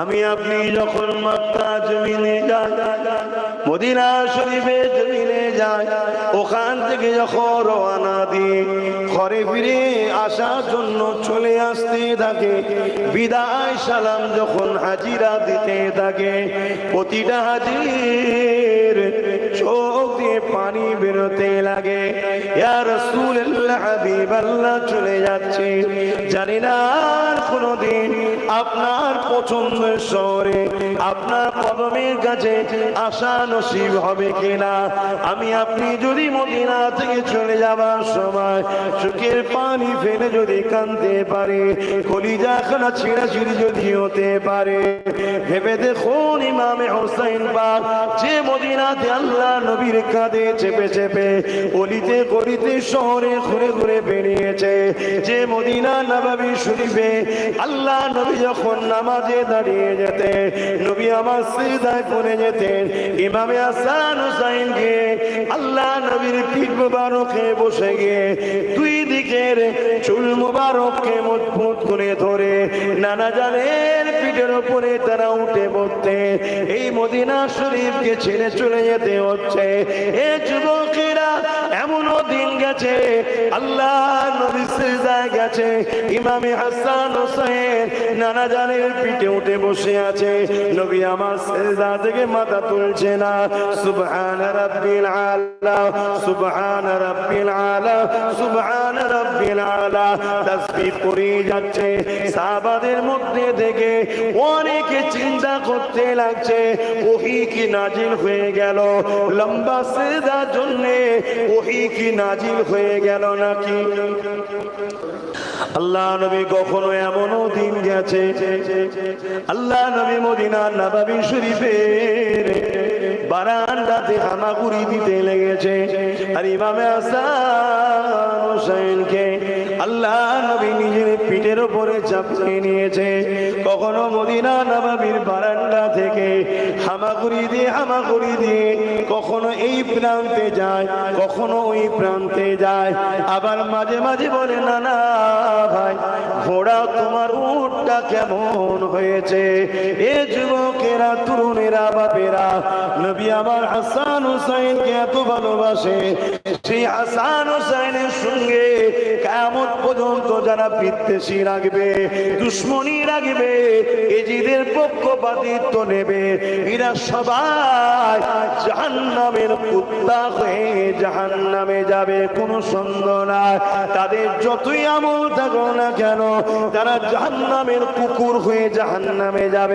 আমি আপনি যখন মক্কা জমিনে যাই, মদিনা শরীফে জমিনে যাই, ওখান থেকে যখন রওনা দিই, ঘরে ফিরে আসার জন্য চলে আসতে থাকে। বিদায় সালাম যখন হাজিরা দিতে থাকে, প্রতিটা হাজির চোখ দিয়ে পানি বেরোতে লাগে। চলে যাচ্ছে। জানি না কোনোদিন আপনার পছন্দের শহরে, আপনার কদমের কাছে আশা নসিব হবে কিনা? আমি, আপনি যদি মদিনা থেকে চলে যাবার সময় চোখের পানি ফেলে যদি কানতে পারে, কলিজা ছিঁড়াছিড়ি যদি হতে পারে, ভেবে দেখুন ইমামে হোসাইন পাক যে মদিনাতে আল্লাহ নবীর কাঁধে চেপে চেপে অলিতে গলিতে শহরে ঘুরে ঘুরে বেরিয়েছে যে মদিনা নবাবী শরীফে আল্লাহ নবী যখন নামাজে দাঁড়িয়ে যেতে, নবী আমার সিদায় পড়ে যেতেন। ইমামে হাসান হুসাইনকে আল্লাহ নবীর পিঠ মুবারকে বসে গিয়ে দুই দিকের চুল মুবারককে মজবুত করে ধরে নানা জানের পিঠের উপরে তারা উঠে পড়তে। এই মদিনা শরীফকে ছেড়ে চলে যেতে হচ্ছে। এ যুবকেরা এমনও দিন গেছে, আল্লাহ নবী সিজদায় গেছে ইমামে হাসান হোসেন নানা জানের পিঠে উঠে বসে আছে নবী আমার সিজদা থেকে মাথা তুলছে না সুবহান রাব্বিল আলা সুবহান রাব্বিল আলা সুবহান রাব্বিল আলা তাসবিহ করে যাচ্ছে সাহাবাদের মধ্যে থেকে অনেকে চিন্তা করতে লাগছে ওহি কি নাজিল হয়ে গেল লম্বা সেদার জন্য ওহি কি নাজিল হয়ে গেল নাকি আল্লাহ নবী কখনো এমনও দিন গেছে, আল্লাহ নবী মদিনা নবাবী শরীফের বারান্দাতে হামাগুড়ি দিতে লেগেছে। আর ইমামে আসা হোসেনকে আল্লাহ নবী নিজের পিঠের উপরে চাপিয়ে নিয়েছে। কখনো মদিনা নবাবীর বারান্দা থেকে হামাগুড়ি দিয়ে হামাগুড়ি দিয়ে কখনো এই প্রান্তে যায়, কখনো ওই প্রান্তে যায়। আবার মাঝে মাঝে বলে, না না, ভাই, ঘোড়া তোমার উটটা কেমন হয়েছে? এ যুবকেরা, তরুণেরা, বাপেরা, নবী আমার হাসান হুসাইনকে এত ভালোবাসে, সেই হাসান হুসাইনের সঙ্গে কেমন পর্যন্ত যারা বিদ্বেষী রাখবে, দুশ্মনী রাখবে, এজিদের পক্ষপাতিত্ব নেবে, এরা সবাই জাহান্নামের কুত্তা হয়ে জাহান্নামে যাবে, কোনো সন্দেহ নাই। তাদের যতই আমল থাকো না কেন, তারা জাহান্নামের কুকুর হয়ে জাহান্নামে যাবে।